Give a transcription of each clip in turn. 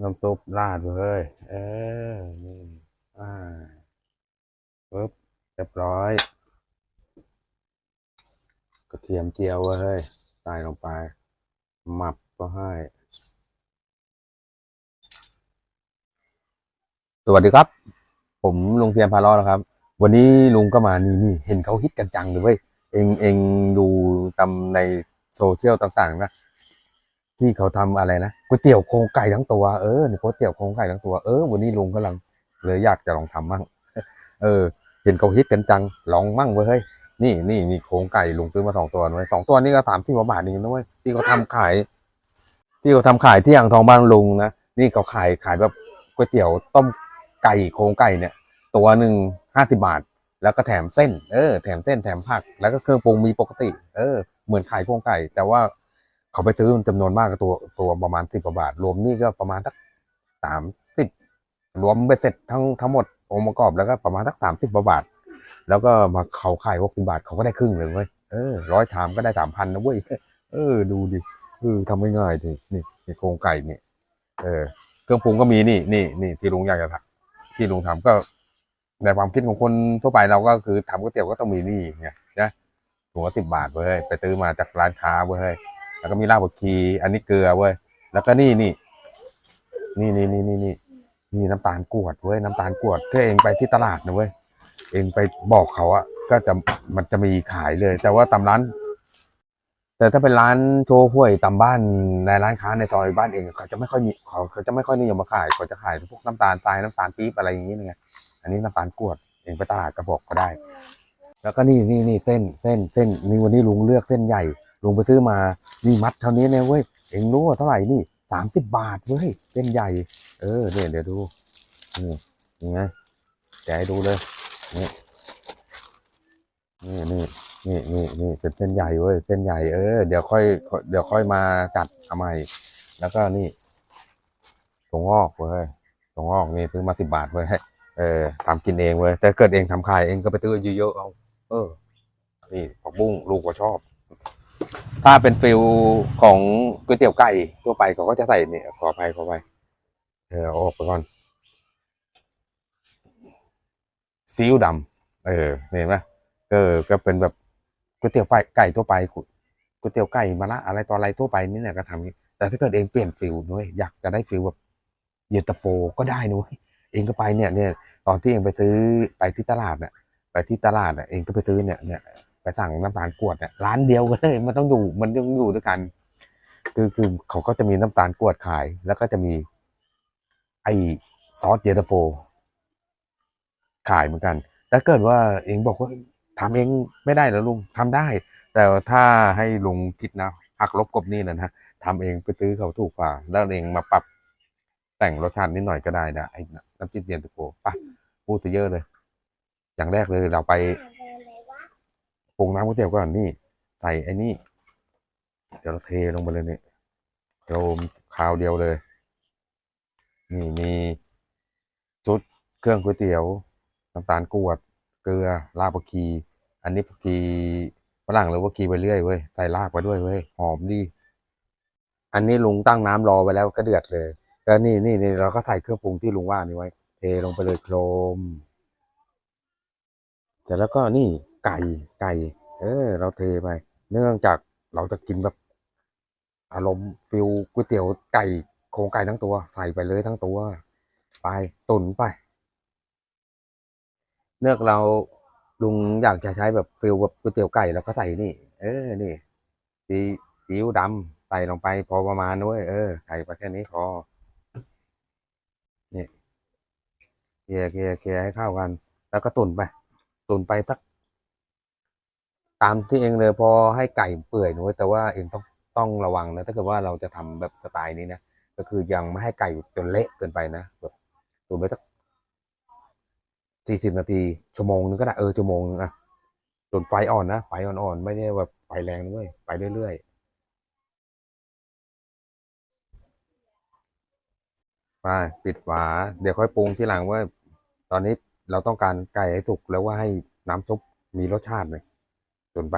น้ำซุปราดเลย เออ นี่ อ่าปึ๊บเรียบร้อย กระเทียมเจียวเว้ยใส่ลงไป หมับก็ให้ สวัสดีครับ ผมลุงเทียนพาล้อนะครับ วันนี้ลุงก็มานี่นี่ เห็นเขาฮิตกันจังเลยเว้ย เองเองดูตามในโซเชียลต่าง ๆ นะ ที่เขาทำอะไรนะก๋วยเตี๋ยวโครงไก่ทั้งตัวเออนี่ก๋วยเตี๋ยวโครงไก่ทั้งตัวเออวันนี้ลุงกำลังเลยอยากจะลองทำมั่งเออ เห็นเขาฮิตกันจังลองมั่งเว้ยนี่นี่นี่โครงไก่ลุงซื้อมาสองตัวนะเว้ยสองตัวนี่ก็สามที่บาทเองนะเว้ยที่เขาทำขาย ที่เขาทำขายที่อ่างทองบ้านลุงนะนี่เขาขายขายแบบก๋วยเตี๋ยวต้มไก่โครงไก่เนี่ย ตัวหนึ่งห้าสิบาท แล้วก็แถมเส้น เออ แถมเส้นแถมผัก แล้วก็เครื่องปรุงมีปกติ เออ เหมือนขายโครงไก่ แต่ว่า เขาไปซื้อจำนวนมากกับตัวตัวประมาณสิบกว่าบาท รวมนี่ก็ประมาณสักสามสิบรวมไปเสร็จทั้งทั้งหมดองค์ประกอบแล้วก็ประมาณสักสามสิบกว่าบาท แล้วก็มาเขาขายหกสิบาทเขาก็ได้ครึ่งเลยเว้ยเออร้อยชามก็ได้สามพันนะเว้ยเออ ดูดิเออทำง่ายๆดินี่นี่โครงไก่นี่เออเครื่องปรุงก็มีนี่นี่นี่ที่ลุงอยากจะทำที่ลุงทำก็ในความคิดของคนทั่วไปเราก็คือทำก๋วยเตี๋ยวก็ต้องมีนี่ไงนะถุงละสิบบาทเว้ยไปซื้อมาจากร้านค้าเว้ย แล้วก็มีรากผักชีอันนี้เกลือเว้ยแล้วก็นี่นี่นี่นี่นี่นี่นี่นี่น้ำตาลกรวดเว้ยน้ำตาลกรวดถ้าเองไปที่ตลาดนะเว้ยเองไปบอกเขาอะก็จะมันจะมีขายเลย แต่ว่าตามร้าน แต่ถ้าเป็นร้านโชว์ห่วยตามบ้านในร้านค้าในซอยบ้านเองเขาจะไม่ค่อยมีเขาเขาจะไม่ค่อยนิยมมาขายเขาจะขายพวกน้ำตาลทรายน้ำตาลปี๊บอะไรอย่างนี้ไงอันนี้น้ำตาลกรวดเองไปตลาดกระบอกก็ได้ แล้วก็นี่นี่นี่เส้นเส้นเส้นนี่วันนี้ลุงเลือกเส้นใหญ่ ลุงไปซื้อมานี่มัดเท่านี้เนี่ยเว้ยเองรู้ว่าเท่าไหร่นี่สามสิบบาทเว้ยเส้นใหญ่ เออเนี่ยเดี๋ยวดูนี่ยังไงแกให้ดูเลยนี่นี่นี่นี่นี่นี่เป็นเส้นใหญ่เว้ยเส้นใหญ่เออเดี๋ยวค่อยเดี๋ยวค่อยมาจัดเอาใหม่แล้วก็นี่ถั่วงอกเว้ยถั่วงอกนี่ซื้อมาสิบบาทเว้ยเออทำกินเองเว้ยแต่เกิดเองทำขายเองก็ไปซื้อเยอะๆเอาเออ นี่ผักบุ้งลูกก็ชอบ ถ้าเป็นฟิลของก๋วยเตี๋ยวไก่ทั่วไปเขาก็จะใส่เนี่ยขออภัยขออภัยเออออกไปก่อนซีอิ๊วดำเออเห็นไหมเออก็เป็นแบบก๋วยเตี๋ยวไก่ไก่ทั่วไปก๋วยเตี๋ยวไก่มะระอะไรต่ออะไรทั่วไปนี่เนี่ยก็ทำแต่ถ้าเกิดเองเปลี่ยนฟิลด้วยอยากจะได้ฟิลแบบเยนตาโฟก็ได้นุ้ยเองก็ไปเนี่ยเนี่ยตอนที่เองไปซื้อไปที่ตลาดเนี่ยไปที่ตลาดเนี่ยเองก็ไปซื้อเนี่ยเนี่ย ไปสั่งน้ำตาลกรวดเนี่ยร้านเดียวกันเลยมันต้องอยู่มันต้องอยู่ด้วยกัน คือคือเขาก็จะมีน้ำตาลกรวดขาย แล้วก็จะมี ไอซอสเยนตาโฟ ขายเหมือนกันถ้าเกิดว่าเองบอกว่าทำเองไม่ได้เหรอลุงทำได้ แต่ถ้าให้ลุงคิดนะหักลบกบนี่นะฮะทำเองไปซื้อเขาถูกกว่า แล้วเองมาปรับแต่งรสชาตินิดหน่อยก็ได้นะไอ้น้ำจิ้มเย็นตาโฟไปพูดเยอะเลย อย่างแรกเลยเราไป ปรุงน้ำก๋วยเตี๋ยวก่อนนี่ใส่ไอ้นี่ เดี๋ยวเราเทลงไปเลยเนี่ยโยมคราวเดียวเลย นี่มีชุดเครื่องก๋วยเตี๋ยวน้ำตาลกรวด เกลือรากผักชีอันนี้ผักชีฝรั่งหรือว่ากีไปเรื่อยเว้ยใส่รากไปด้วยเว้ยหอมดี อันนี้ลุงตั้งน้ำรอไว้แล้วก็เดือดเลยก็นี่นี่นี่เราก็ใส่เครื่องปรุงที่ลุงว่านี่ไว้ เทลงไปเลยโครมเสร็จแล้วก็นี่ ไก่ไก่ เออ เราเทไป เนื่องจากเราจะกินแบบอารมณ์ฟิลก๋วยเตี๋ยวไก่โครงไก่ทั้งตัว ใส่ไปเลยทั้งตัว ไปตุนไป เนื่อเราลุงอยากจะใช้แบบฟิลแบบก๋วยเตี๋ยวไก่แล้วก็ใส่นี่ เออ นี่ซีซีอิ๊วดำใส่ลงไป พอประมาณด้วยเออใส่ไปแค่นี้พอนี่เกลี่ยเกลี่ยเกลี่ยให้เข้ากัน แล้วก็ตุนไปตุนไปสัก ตามที่เองเลยพอให้ไก่เปื่อยหนูแต่ว่าเองต้องต้องระวังนะถ้าเกิดว่าเราจะทำแบบสไตล์นี้นะก็คือยังไม่ให้ไก่จนเละเกินไปนะแบบตุนไปสักสี่สิบนาทีชั่วโมงนึงก็ได้เออชั่วโมงนึงอะจนไฟอ่อนนะไฟอ่อนๆไม่ได้แบบไฟแรงด้วยไปเรื่อยๆไปปิดฝาเดี๋ยวค่อยปรุงที่หลังว่า ตอนนี้เราต้องการไก่ให้สุกแล้วว่าให้น้ำซุปมีรสชาติหน่อย จนไป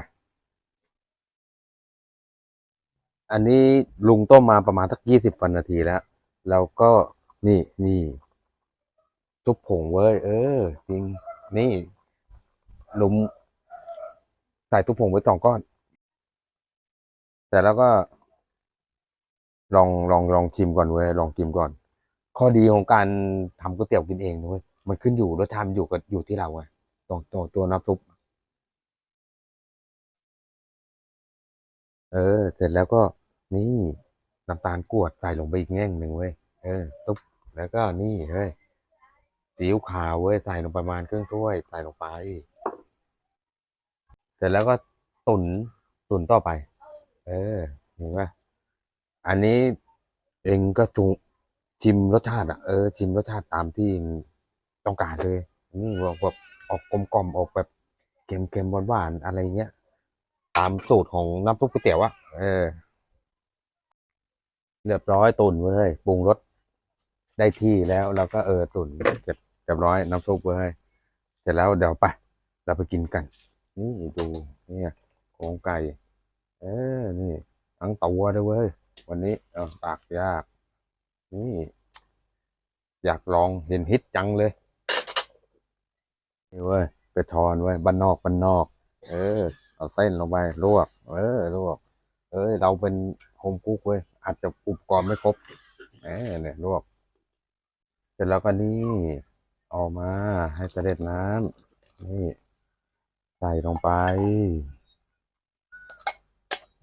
อันนี้ลุงต้มมาประมาณสักยี่สิบนาทีแล้วแล้วก็นี่นี่ซุปผงเว้ย เออ จริง นี่ลุมใส่ซุปผงไว้สองก้อน แต่แล้วก็ลองลองลองชิมก่อนเว้ยลองชิมก่อน ข้อดีของการทำก๋วยเตี๋ยวกินเองนะเว้ยมันขึ้นอยู่รสชาติอยู่กับอยู่ที่เราไงตัวตัวตัวน้ำซุป เออ เสร็จแล้วก็นี่น้ำตาลกวดใส่ลงไปอีกแง่งหนึ่งเว้ย เออ ตุ๊บ แล้วก็นี่เฮ้ยซีอิ๊วขาวเว้ย ใส่ลงประมาณครึ่งถ้วย ใส่ลงไป เสร็จแล้วก็ตุนตุนต่อไป เออ เห็นไหมอันนี้เองก็จูชิมรสชาติอะ เออ ชิมรสชาติตามที่ต้องการเลย นี่บอกแบบออกกลมๆออกแบบเค็มๆหวานๆอะไรเงี้ย ตามสูตรของน้ำซุปก๋วยเตี๋ยวอะเออ เรียบร้อยตุนเว้ยปรุงรสได้ที่แล้วเราก็เออตุนเสร็จเรียบร้อยน้ำซุปเว้ยเสร็จแล้วเดี๋ยวไปเราไปกินกัน นี่ดูเนี่ยโครงไก่ เออนี่ ทั้งตัวเลยเว้ยวันนี้เออปากยาก นี่ อยากลองเห็นฮิตจังเลยนี่เว้ยไปทอนเว้ยบ้านนอกบ้านนอก เออ เอาเส้นลงไปลวก เออลวก เอ้ยเราเป็นโฮมคุกเว้ยอาจจะอุปกรณ์ไม่ครบเออเนี่ยลวก เสร็จแล้วก็นี่เอามาให้เสด็จน้ำนี่ใส่ลงไป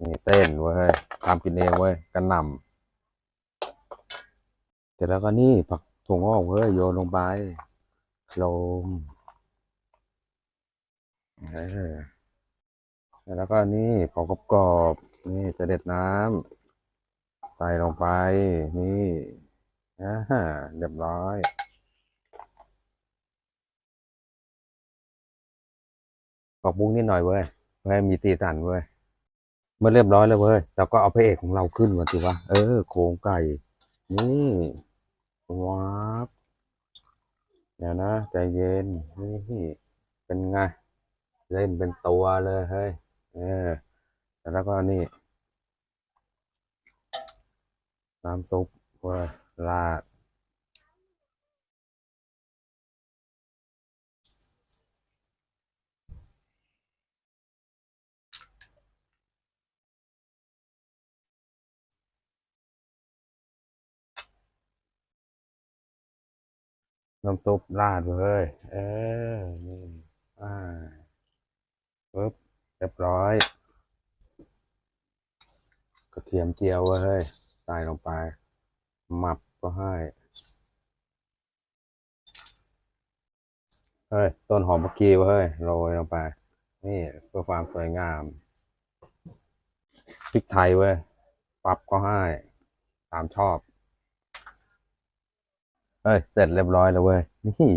นี่เต้นเว้ยทำกินเองเว้ยกันหน่ำเสร็จแล้วก็นี่ผักถั่วงอกเว้ยโยนลงไปลงเออ แล้วก็นี่ของกรอบๆนี่จะเด็จน้ำใส่ลงไป นี่อ่าเรียบร้อยปอกบุ้งนิดหน่อยเว้ยเพื่อให้มีตีสันเว้ยเมื่อเรียบร้อยแล้วเว้ยเราก็เอาพระเอกของเราขึ้นก่อนสิวะเออโครงไก่ นี่ว้าบเดี๋ยวนะใจเย็นนี่เป็นไง เล่นเป็นตัวเลยเฮ้ย เออแล้วก็นี่ น้ำซุปเว้ยราดน้ำซุปราดเว้ยเออ นี่อ่าปึ๊บ รียบร้อย กระเทียมเจียวเว้ยใส่ลงไป หมับก็ให้ เฮ้ย ต้นหอมเมื่อกี้เว้ยโรยลงไป นี่เพื่อความสวยงามพริกไทยเว้ยปรับก็ให้ตามชอบ เฮ้ย เสร็จเรียบร้อยแล้วเว้ย นี่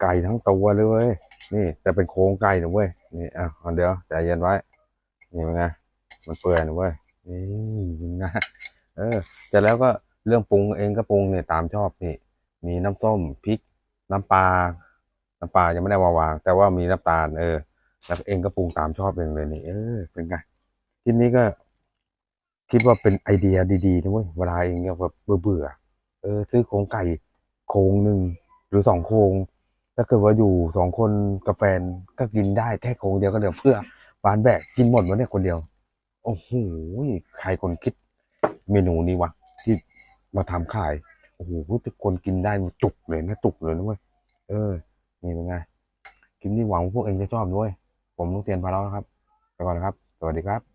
ไก่ทั้งตัวเลยเว้ย นี่แต่เป็นโครงไก่นะเว้ยนี่อะเอาเดี๋ยวใจเย็นไว้ นี่เป็นไงมันเปื่อยนะเว้ยนี่นไงเออเสร็จแล้วก็เรื่องปรุงเองก็ปรุงเนี่ยตามชอบนี่มีน้ำส้มพริก น้ำปลาน้ำปลายังไม่ได้มาวาง แต่ว่ามีน้ำตาลเออแล้วเองก็ปรุงตามชอบเองเลยนี่เออเป็นไงทีนี้ก็ คิดว่าเป็นไอเดียดีๆนะเว้ยเวลาเองเนี่ยแบบเบื่อเออ ซื้อโครงไก่โครงหนึ่งหรือสองโครง ถ้าเกิดว่าอยู่สองคนกับแฟนก็กินได้แค่โคงเดียวก็เหลือเฟือปานแบกกินหมดวะเนี่ยคนเดียว โอ้โหใครคนคิดเมนูนี้วะที่มาทำขายโอ้โหทุกคนกินได้จุกเลยนะจุกเลยนะเว้ยเออ นี่เป็นไงคลิปนี้หวังว่าพวกเองจะชอบด้วย ผมลุงเตียนพาเราครับ ไปก่อนนะครับ สวัสดีครับ